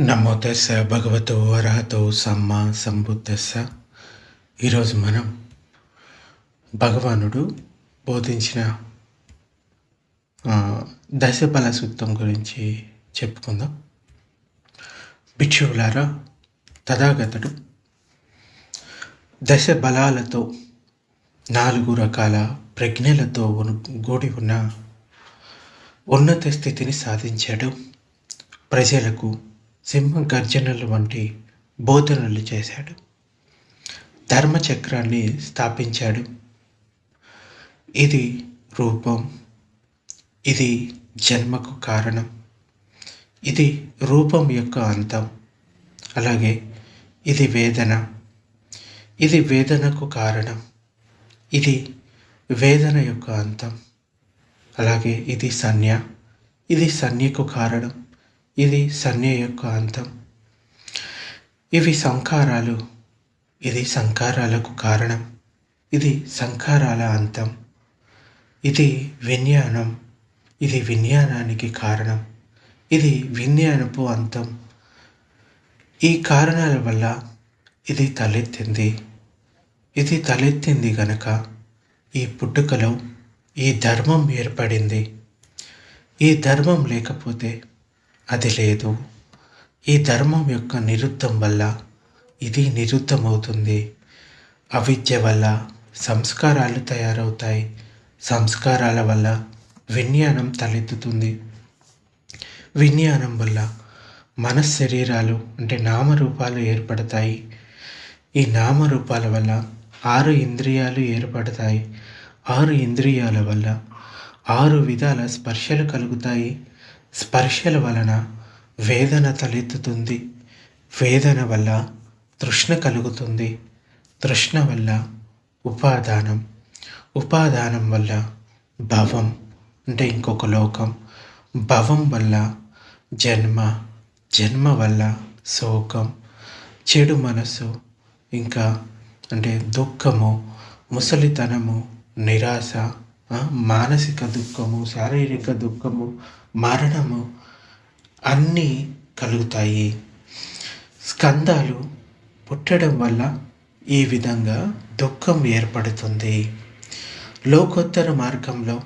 నమో తెస్స భగవతో అర్హతో సమ్మ సంబుద్ధస్స ఈరోజు మనం భగవానుడు బోధించిన దశఫల సూక్తం గురించి చెప్పుకుందాం. భిక్షువులారా తథాగతుడు దశ బలాలతో నాలుగు రకాల ప్రజ్ఞలతో గూడి ఉన్న ఉన్నత స్థితిని సాధించాడు. ప్రజలకు సింహ గర్జనలు వంటి బోధనలు చేశాడు. ధర్మచక్రాన్ని స్థాపించాడు. ఇది రూపం. ఇది జన్మకు కారణం. ఇది రూపం యొక్క అంతం. అలాగే ఇది వేదన. ఇది వేదనకు కారణం. ఇది వేదన యొక్క అంతం. అలాగే ఇది సన్య ఇది సన్యకు కారణం. ఇది సంజ్ఞ యొక్క అంతం. ఇవి సంకారాలు. ఇది సంకారాలకు కారణం. ఇది సంకారాల అంతం. ఇది విజ్ఞానం. ఇది విజ్ఞానానికి కారణం. ఇది విజ్ఞానపు అంతం. ఈ కారణాల వల్ల ఇది తలెత్తింది. ఇది తలెత్తింది గనక ఈ పుట్టుకలో ఈ ధర్మం ఏర్పడింది. ఈ ధర్మం లేకపోతే అది లేదు. ఈ ధర్మం యొక్క నిరుద్ధం వల్ల ఇది నిరుద్ధమవుతుంది. అవిద్య వల్ల సంస్కారాలు తయారవుతాయి. సంస్కారాల వల్ల విజ్ఞానం తలెత్తుతుంది. విజ్ఞానం వల్ల మన శరీరాలు అంటే నామరూపాలు ఏర్పడతాయి. ఈ నామరూపాల వల్ల ఆరు ఇంద్రియాలు ఏర్పడతాయి. ఆరు ఇంద్రియాల వల్ల ఆరు విధాల స్పర్శలు కలుగుతాయి. స్పర్శల వలన వేదన తలెత్తుతుంది. వేదన వల్ల తృష్ణ కలుగుతుంది. తృష్ణ వల్ల ఉపాదానం. ఉపాదానం వల్ల భవం అంటే ఇంకొక లోకం. భవం వల్ల జన్మ. జన్మ వల్ల శోకం. చెడు మనసు ఇంకా అంటే దుఃఖము ముసలితనము నిరాశ మానసిక దుఃఖము శారీరక దుఃఖము మరణము అన్నీ కలుగుతాయి. స్కందాలు పుట్టడం వల్ల ఈ విధంగా దుఃఖం ఏర్పడుతుంది. లోకోత్తర మార్గంలో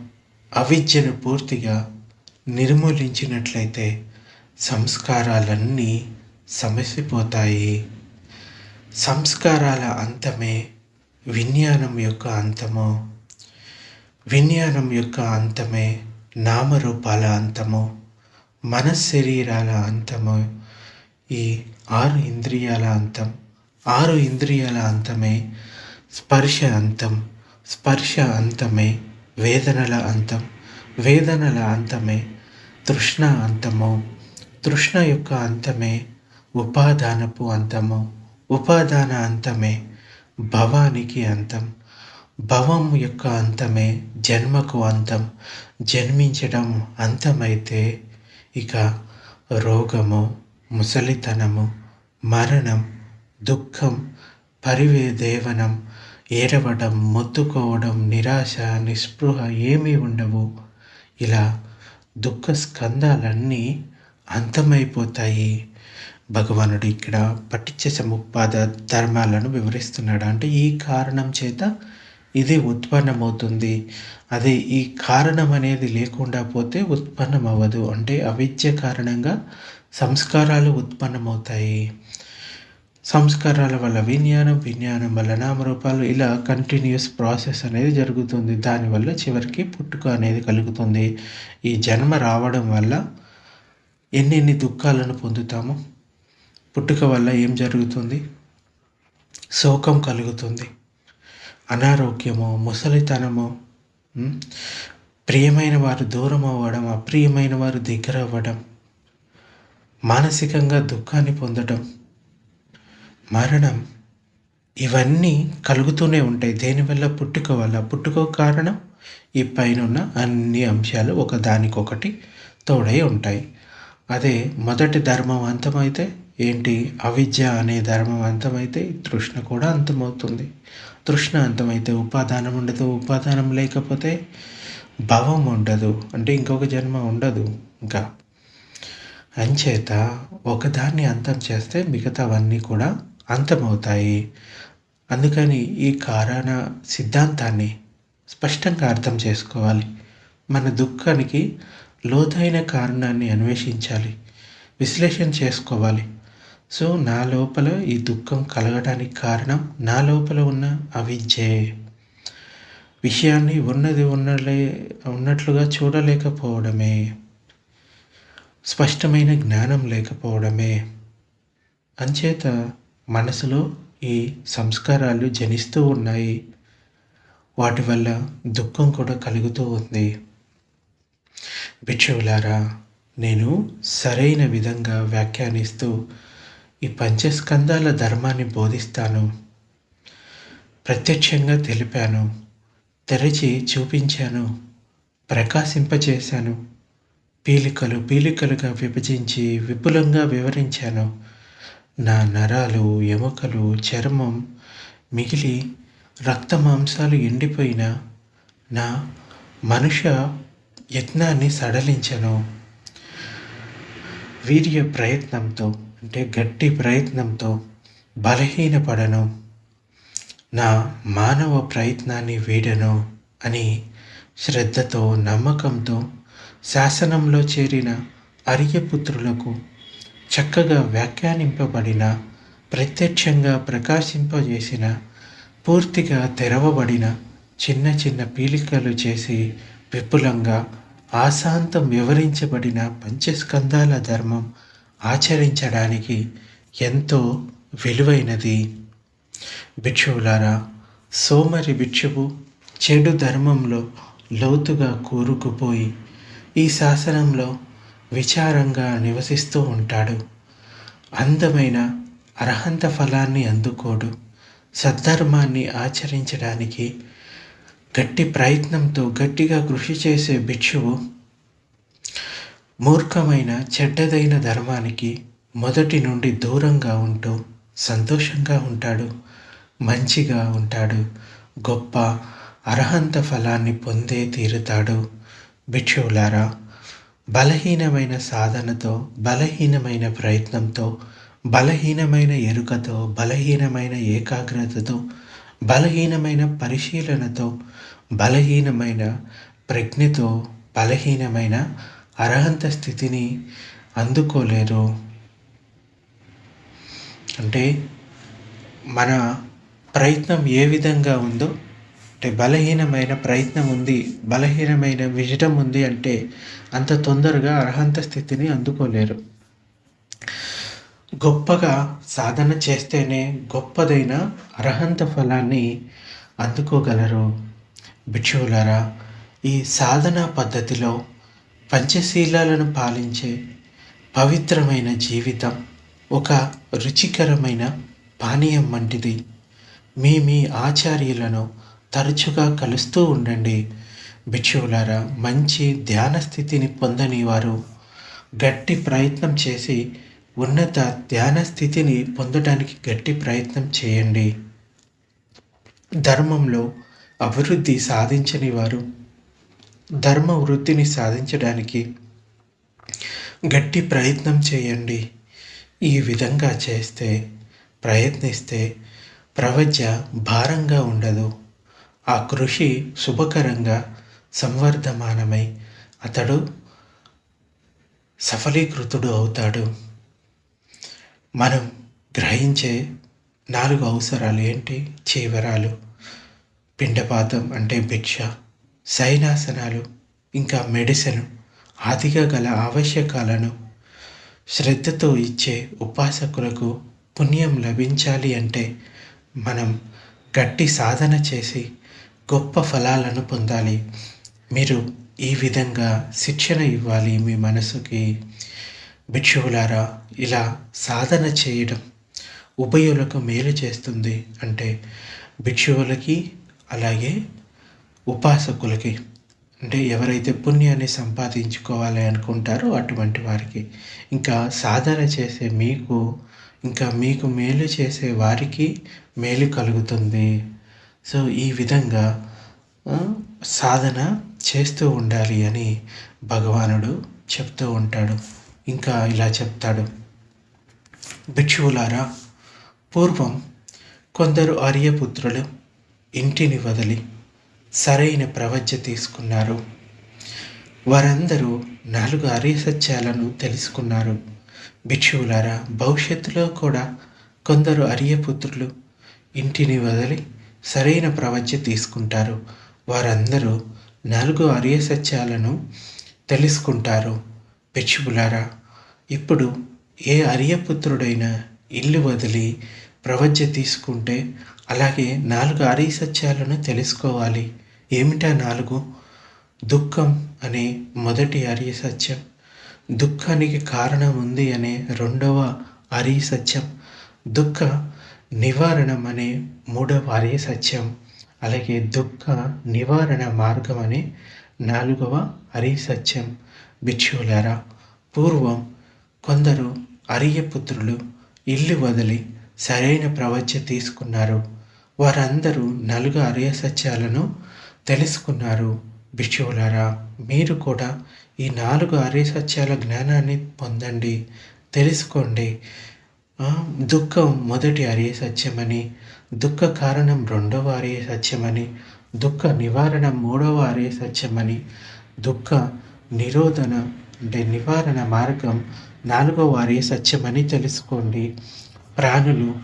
అవిద్యను పూర్తిగా నిర్మూలించినట్లయితే సంస్కారాలన్నీ సమసిపోతాయి. సంస్కారాల అంతమే విజ్ఞానం యొక్క అంతము. విజ్ఞానం యొక్క అంతమే నామరూపాల అంతము మనశ్శరీరాల అంతము ఈ ఆరు ఇంద్రియాల అంతం ఆరు ఇంద్రియాల అంతమే స్పర్శ అంతం స్పర్శ అంతమే వేదనల అంతం వేదనల అంతమే తృష్ణ అంతము తృష్ణ యొక్క అంతమే ఉపాదానపు అంతము ఉపాదాన అంతమే భవానికి అంతం. భవం యొక్క అంతమే జన్మకు అంతం జన్మించడం అంతమైతే ఇక రోగము ముసలితనము మరణం దుఃఖం పరివేదేవనం ఏడవడం మొత్తుకోవడం నిరాశ నిస్పృహ ఏమీ ఉండవు. ఇలా దుఃఖ స్కందాలన్నీ అంతమైపోతాయి. భగవానుడు ఇక్కడ పటిచ్చ సముపాద ధర్మాలను వివరిస్తున్నాడు? అంటే ఈ కారణం చేత ఇది ఉత్పన్నమవుతుంది. అదే ఈ కారణం అనేది లేకుండా పోతే ఉత్పన్నం అవ్వదు అంటే అవిద్య కారణంగా సంస్కారాలు ఉత్పన్నమవుతాయి. సంస్కారాల వల్ల విజ్ఞానం విజ్ఞానం వల్ల నామరూపాలు ఇలా కంటిన్యూస్ ప్రాసెస్ అనేది జరుగుతుంది. దానివల్ల చివరికి పుట్టుక అనేది కలుగుతుంది. ఈ జన్మ రావడం వల్ల ఎన్నెన్ని దుఃఖాలను పొందుతాము పుట్టుక వల్ల ఏం జరుగుతుంది? శోకం కలుగుతుంది. అనారోగ్యము ముసలితనము ప్రియమైన వారు దూరం అవ్వడం అప్రియమైన వారు దగ్గర అవ్వడం మానసికంగా దుఃఖాన్ని పొందడం మరణం ఇవన్నీ కలుగుతూనే ఉంటాయి. దేనివల్ల పుట్టుక వల్ల పుట్టుక కారణం ఈ పైన ఉన్న అన్ని అంశాలు ఒకదానికొకటి తోడై ఉంటాయి. అదే మొదటి ధర్మం అంతమైతే ఏంటి? అవిద్య అనే ధర్మం అంతమైతే తృష్ణ కూడా అంతమవుతుంది. తృష్ణ అంతమైతే ఉపాదానం ఉండదు ఉపాదానం లేకపోతే భవం ఉండదు అంటే ఇంకొక జన్మ ఉండదు. ఇంకా అంచేత ఒకదాన్ని అంతం చేస్తే మిగతావన్నీ కూడా అంతమవుతాయి. అందుకని ఈ కారణ సిద్ధాంతాన్ని స్పష్టంగా అర్థం చేసుకోవాలి. మన దుఃఖానికి లోతైన కారణాన్ని అన్వేషించాలి విశ్లేషణ చేసుకోవాలి. సో నా లోపల ఈ దుఃఖం కలగడానికి కారణం నా లోపల ఉన్న అవిద్యే. విషయాన్ని ఉన్నది ఉన్నలే ఉన్నట్లుగా చూడలేకపోవడమే. స్పష్టమైన జ్ఞానం లేకపోవడమే. అంచేత మనసులో ఈ సంస్కారాలు జనిస్తూ ఉన్నాయి. వాటి వల్ల దుఃఖం కూడా కలుగుతూ ఉంది. భిక్షువులారా నేను సరైన విధంగా వ్యాఖ్యానిస్తూ ఈ పంచస్కందాల ధర్మాన్ని బోధిస్తాను. ప్రత్యక్షంగా తెలిపాను. తెరచి చూపించాను. ప్రకాశింపచేశాను పీలికలు పీలికలుగా విభజించి విపులంగా వివరించాను. నా నరాలు ఎముకలు చర్మం మిగిలి రక్త మాంసాలు ఎండిపోయిన నా మనుష్య యత్నాన్ని సడలించను. వీర్య ప్రయత్నంతో అంటే గట్టి ప్రయత్నంతో బలహీనపడను. నా మానవ ప్రయత్నాన్ని వీడను అని శ్రద్ధతో నమ్మకంతో శాసనంలో చేరిన అర్యపుత్రులకు చక్కగా వ్యాఖ్యానింపబడిన ప్రత్యక్షంగా ప్రకాశింపజేసిన పూర్తిగా తెరవబడిన చిన్న చిన్న పీలికలు చేసి విపులంగా ఆశాంతం వివరించబడిన పంచస్కందాల ధర్మం ఆచరించడానికి ఎంతో విలువైనది. భిక్షువులారా సోమరి భిక్షువు చెడు ధర్మంలో లోతుగా కూరుకుపోయి ఈ శాసనంలో విచారంగా నివసిస్తూ ఉంటాడు. అందమైన అర్హంత ఫలాన్ని అందుకోడు. సద్ధర్మాన్ని ఆచరించడానికి గట్టి ప్రయత్నంతో గట్టిగా కృషి చేసే భిక్షువు మూర్ఖమైన చెడ్డదైన ధర్మానికి మొదటి నుండి దూరంగా ఉంటూ సంతోషంగా ఉంటాడు మంచిగా ఉంటాడు గొప్ప అర్హంత ఫలాన్ని పొందే తీరుతాడు. భిక్షువులారా బలహీనమైన సాధనతో బలహీనమైన ప్రయత్నంతో బలహీనమైన ఎరుకతో బలహీనమైన ఏకాగ్రతతో బలహీనమైన పరిశీలనతో బలహీనమైన ప్రజ్ఞతో బలహీనమైన అర్హంత స్థితిని అందుకోలేరు అంటే మన ప్రయత్నం ఏ విధంగా ఉందో అంటే బలహీనమైన ప్రయత్నం ఉంది బలహీనమైన విజటం ఉంది అంటే అంత తొందరగా అర్హంత స్థితిని అందుకోలేరు. గొప్పగా సాధన చేస్తేనే గొప్పదైన అర్హంత ఫలాన్ని అందుకోగలరు. భిక్షువులరా ఈ సాధనా పద్ధతిలో పంచశీలాలను పాలించే పవిత్రమైన జీవితం ఒక రుచికరమైన పానీయం వంటిది. మీ మీ ఆచార్యులను తరచుగా కలుస్తూ ఉండండి. భిక్షువులారా మంచి ధ్యాన స్థితిని పొందని వారు గట్టి ప్రయత్నం చేసి ఉన్నత ధ్యాన స్థితిని పొందడానికి గట్టి ప్రయత్నం చేయండి. ధర్మంలో అభివృద్ధి సాధించని వారు ధర్మ వృద్ధిని సాధించడానికి గట్టి ప్రయత్నం చేయండి. ఈ విధంగా చేస్తే ప్రయత్నిస్తే ప్రవజ్య భారంగా ఉండదు. ఆ కృషి శుభకరంగా సంవర్ధమానమై అతడు సఫలీకృతుడు అవుతాడు. మనం గ్రహించే నాలుగు అవసరాలు ఏంటి? చీవరాలు పిండపాతం అంటే భిక్ష. శయనాసనాలు ఇంకా మెడిసిన్ ఆదిగా గల ఆవశ్యకాలను శ్రద్ధతో ఇచ్చే ఉపాసకులకు పుణ్యం లభించాలి అంటే మనం గట్టి సాధన చేసి గొప్ప ఫలాలను పొందాలి. మీరు ఈ విధంగా శిక్షణ ఇవ్వాలి మీ మనసుకి. భిక్షువులారా ఇలా సాధన చేయడం ఉభయులకు మేలు చేస్తుంది అంటే భిక్షువులకి అలాగే ఉపాసకులకి అంటే ఎవరైతే పుణ్యాన్ని సంపాదించుకోవాలి అనుకుంటారో అటువంటి వారికి ఇంకా సాధన చేసే మీకు ఇంకా మీకు మేలు చేసే వారికి మేలు కలుగుతుంది. సో ఈ విధంగా సాధన చేస్తూ ఉండాలి అని భగవానుడు చెప్తూ ఉంటాడు. ఇంకా ఇలా చెప్తాడు. భిక్షువులారా పూర్వం కొందరు ఆర్యపుత్రులు ఇంటిని వదిలి సరైన ప్రవజ్య తీసుకున్నారు. వారందరూ నాలుగు ఆర్యసత్యాలను తెలుసుకున్నారు. భిక్షువులారా భవిష్యత్తులో కూడా కొందరు అరియపుత్రులు ఇంటిని వదిలి సరైన ప్రవజ్య తీసుకుంటారు. వారందరూ నాలుగు ఆర్యసత్యాలను తెలుసుకుంటారు. భిక్షువులారా ఇప్పుడు ఏ అరియపుత్రుడైనా ఇల్లు వదిలి ప్రవజ్య తీసుకుంటే అలాగే నాలుగు ఆర్య సత్యాలను తెలుసుకోవాలి. ఏమిటా నాలుగు? దుఃఖం అనే మొదటి అరియ సత్యం దుఃఖానికి కారణం ఉంది అనే రెండవ అరియ సత్యం దుఃఖ నివారణం అనే మూడవ అరియ సత్యం అలాగే దుఃఖ నివారణ మార్గం అనే నాలుగవ అరియ సత్యం భిక్షువులారా పూర్వం కొందరు అరియపుత్రులు ఇల్లు వదిలి సరైన ప్రవచ తీసుకున్నారు. వారందరూ నలుగు అరియ సత్యాలను తెలుసుకున్నారు. భిక్షువులారా మీరు కూడా ఈ నాలుగు ఆర్య సత్యాల జ్ఞానాన్ని పొందండి. తెలుసుకోండి. దుఃఖం మొదటి ఆర్య సత్యమని దుఃఖ కారణం రెండవ ఆర్య సత్యమని దుఃఖ నివారణ మూడవ ఆర్య సత్యమని దుఃఖ నిరోధన అంటే నివారణ మార్గం నాలుగవ ఆర్య సత్యమని తెలుసుకోండి. ప్రాణులు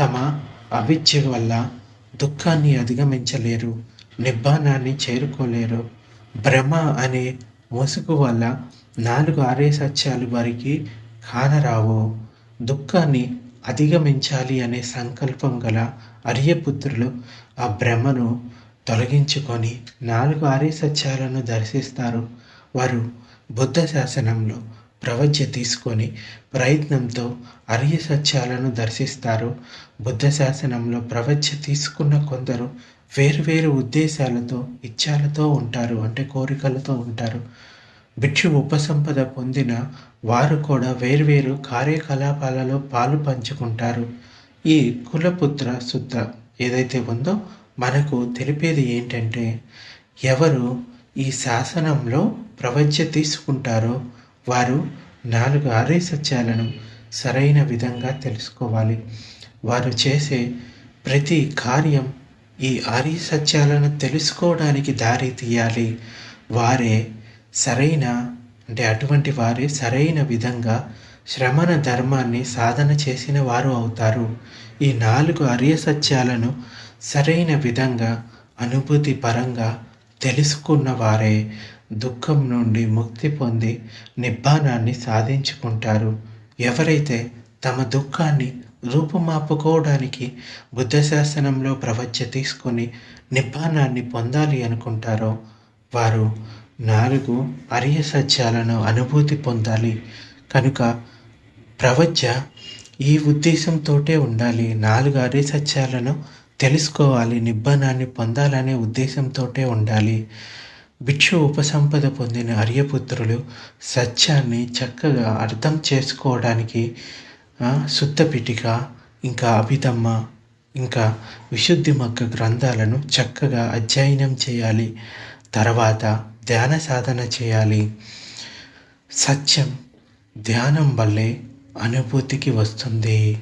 తమ అవిద్య వల్ల దుఃఖాన్ని అధిగమించలేరు. నిబ్బానాన్ని చేరుకోలేరు. భ్రమ అనే ముసుగు వల్ల నాలుగు ఆరే సత్యాలు వారికి కానరావు దుఃఖాన్ని అధిగమించాలి అనే సంకల్పం గల అర్యపుత్రులు ఆ భ్రమను తొలగించుకొని నాలుగు ఆరే సత్యాలను దర్శిస్తారు. వారు బుద్ధ శాసనంలో ప్రవజ్య తీసుకొని ప్రయత్నంతో అర్య సత్యాలను దర్శిస్తారు. బుద్ధ శాసనంలో ప్రవజ్య తీసుకున్న కొందరు వేరువేరు ఉద్దేశాలతో ఇచ్చాలతో ఉంటారు అంటే కోరికలతో ఉంటారు. భిక్షు ఉపసంపద పొందిన వారు కూడా వేర్వేరు కార్యకలాపాలలో పాలు పంచుకుంటారు. ఈ కులపుత్ర శుద్ధ ఏదైతే ఉందో మనకు తెలిపేది ఏంటంటే ఎవరు ఈ శాసనంలో ప్రవజ్య తీసుకుంటారో వారు నాలుగు ఆర్య సత్యాలను సరైన విధంగా తెలుసుకోవాలి. వారు చేసే ప్రతి కార్యం ఈ ఆర్య సత్యాలను తెలుసుకోవడానికి దారి తీయాలి. వారే సరైన అంటే అటువంటి వారే సరైన విధంగా శ్రమణ ధర్మాన్ని సాధన చేసిన వారు అవుతారు. ఈ నాలుగు ఆర్య సత్యాలను సరైన విధంగా అనుభూతి పరంగా తెలుసుకున్న వారే దుఃఖం నుండి ముక్తి పొంది నిబ్బానాన్ని సాధించుకుంటారు. ఎవరైతే తమ దుఃఖాన్ని రూపుమాపుకోవడానికి బుద్ధశాసనంలో ప్రవచ్య తీసుకొని నిబ్బానాన్ని పొందాలి అనుకుంటారో వారు నాలుగు అరియ సత్యాలను అనుభూతి పొందాలి. కనుక ప్రవచ్య ఈ ఉద్దేశంతోటే ఉండాలి. నాలుగు అరియ సత్యాలను తెలుసుకోవాలి. నిబ్బానాన్ని పొందాలనే ఉద్దేశంతోటే ఉండాలి. భిక్షు ఉపసంపద పొందిన అర్యపుత్రులు సత్యాన్ని చక్కగా అర్థం చేసుకోవడానికి శుద్ధ పిటిక ఇంకా అభిధమ్మ ఇంకా విశుద్ధి మగ్గ గ్రంథాలను చక్కగా అధ్యయనం చేయాలి. తర్వాత ధ్యాన సాధన చేయాలి. సత్యం ధ్యానం వల్లే అనుభూతికి వస్తుంది.